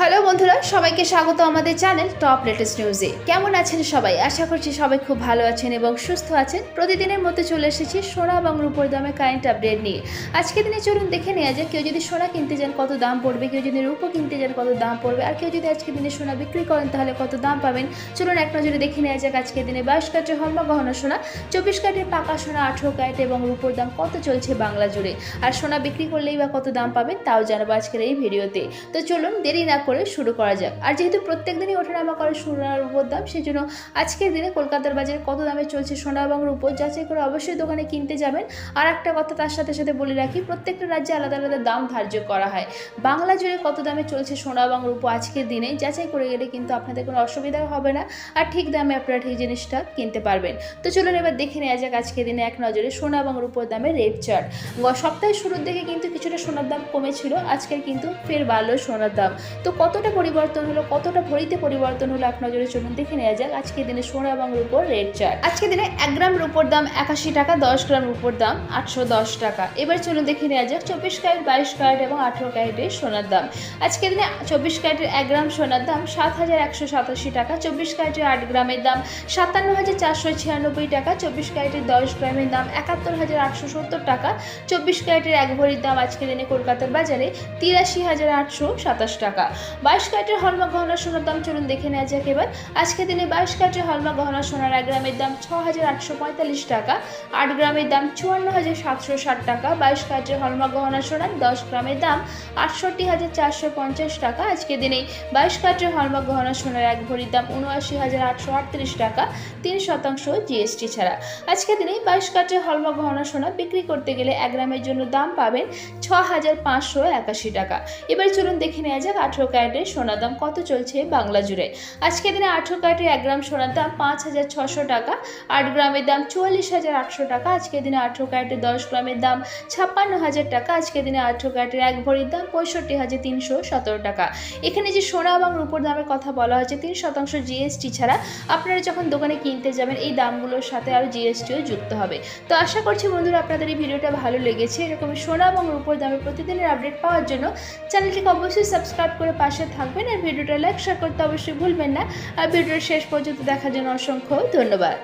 Hello বন্ধুরা, সবাইকে স্বাগত আমাদের চ্যানেল টপ লেটেস্ট নিউজে। কেমন আছেন সবাই? আশা করছি সবাই খুব ভালো আছেন এবং সুস্থ আছেন। প্রতিদিনের মতো চলে এসেছি সোনা এবং রূপোর দামে কারেন্ট আপডেট নিয়ে। আজকে দিনে চলুন দেখে নেওয়া যায় কেউ যদি সোনা কিনতে যান, কত দাম পড়বে? কেউ যদি রূপো কিনতে যান, কত দাম পড়বে? আর কেউ যদি আজকে দিনে সোনা বিক্রি করেন, তাহলে কত দাম পাবেন? চলুন এক নজরে দেখে নেওয়া যাক আজকে দিনে বাইশ কাঠের হলমা গহনা সোনা, চব্বিশ কাঠের পাকা সোনা, আঠেরো ক্যারেট এবং রূপোর দাম কত চলছে বাংলা জুড়ে? আর সোনা বিক্রি করলেই বা কত দাম পাবেন, তাও জানাব আজকের এই ভিডিওতে। তো চলুন দেরি না করে শুরু করা যাক। আর যেহেতু প্রত্যেক দিনই ওঠানামা করে সোনার রূপোর দাম সেই জন্য আজকের দিনে কলকাতার বাজারে কত দামে চলছে সোনা এবং রূপো যাচাই করে অবশ্যই দোকানে কিনতে যাবেন। আর একটা কথা তার সাথে সাথে বলে রাখি, প্রত্যেকটা রাজ্যে আলাদা আলাদা দাম ধার্য করা হয়। বাংলা জুড়ে কত দামে চলছে সোনা এবং রূপো আজকের দিনে, যাচাই করে গেলে কিন্তু আপনাদের কোনো অসুবিধা হবে না। আর ঠিক দামে আপনারা ঠিক জিনিসটা কিনতে পারবেন। তো চলুন এবার দেখে নেওয়া যাক আজকের দিনে এক নজরে সোনা এবং রূপোর দামে রেট চার্ট। সপ্তাহের শুরুর দিকে কিন্তু কিছুটা সোনার দাম কমেছিল, আজকের কিন্তু ফের বাড়লো সোনার দাম। তো কতটা পরিবর্তন হলো, কতটা ভরিতে পরিবর্তন হলো এক নজরে চলুন দেখে নেওয়া যাক। আজকের দিনে সোনা এবং রূপোর রেট চার্ট। আজকের দিনে এক গ্রাম রূপোর দাম একাশি টাকা, দশ গ্রাম রূপোর দাম আটশো দশ টাকা। এবার চলুন দেখে নেওয়া যাক চব্বিশ ক্যারেট, বাইশ ক্যারেট এবং আঠেরো ক্যারেটের সোনার দাম। আজকের দিনে চব্বিশ ক্যারেটের এক গ্রাম সোনার দাম সাত হাজার একশো সাতাশি টাকা, চব্বিশ ক্যারেটের আট গ্রামের দাম সাতান্ন হাজার চারশো ছিয়ানব্বই টাকা, চব্বিশ ক্যারেটের দশ গ্রামের দাম একাত্তর হাজার আটশো সত্তর টাকা, চব্বিশ ক্যারেটের এক ভরির দাম আজকে দিনে কলকাতার বাজারে তিরাশি হাজার আটশো সাতাশ টাকা। বাইশ ক্যারেটের হলমা গহনা সোনার দাম চলুন দেখে নেওয়া যাক এবার। আজকের দিনে বাইশ ক্যারেটের হলমা গহনা সোনার এক গ্রামের দাম ছ হাজার আটশো পঁয়তাল্লিশ টাকা, আট গ্রামের দাম চুয়ান্ন হাজার সাতশো ষাট টাকা। বাইশ ক্যারেটের হলমা গহনা সোনার দশ গ্রামের দাম আটষট্টি হাজার চারশো পঞ্চাশ টাকা আজকে দিনে। বাইশ ক্যারেটের হলমা গহনা সোনার এক ভরির দাম উনআশি হাজার আটশো আটত্রিশ টাকা, তিন শতাংশ জিএসটি ছাড়া। আজকে দিনে বাইশ ক্যারেটের হলমা গহনা সোনা বিক্রি করতে গেলে এক গ্রামের জন্য দাম পাবেন ছ হাজার পাঁচশো একাশি টাকা। এবার চলুন দেখে নেওয়া যাক আঠেরো ক্যারেটের সোনার দাম কত চলছে বাংলা জুড়ে? আজকে দিনে আঠেরো ক্যারেটের এক গ্রাম সোনার দাম পাঁচ হাজার ছশো টাকা, আট গ্রামের দাম চুয়াল্লিশ হাজার আটশো টাকা, আজকে দিনে আঠেরো ক্যারেটের দশ গ্রামের দাম ছাপ্পান্ন হাজার টাকা, আজকে দিনে আঠেরো ক্যারেটের এক ভরির দাম পঁয়ষট্টি হাজার তিনশো সতেরো টাকা। এখানে যে সোনা এবং রূপোর দামের কথা বলা হয়েছে, তিন শতাংশ জিএসটি ছাড়া আপনারা যখন দোকানে কিনতে যাবেন, এই দামগুলোর সাথে আরও জিএসটিও যুক্ত হবে। তো আশা করছি বন্ধুরা আপনাদের এই ভিডিওটা ভালো লেগেছে। এরকম সোনা এবং রূপোর দামের প্রতিদিনের আপডেট পাওয়ার জন্য চ্যানেলটিকে অবশ্যই সাবস্ক্রাইব করে পাশে থাকবেন আর ভিডিওটা লাইক শেয়ার করতে অবশ্যই ভুলবেন না। আর ভিডিওর শেষ পর্যন্ত দেখার জন্য অসংখ্য ধন্যবাদ।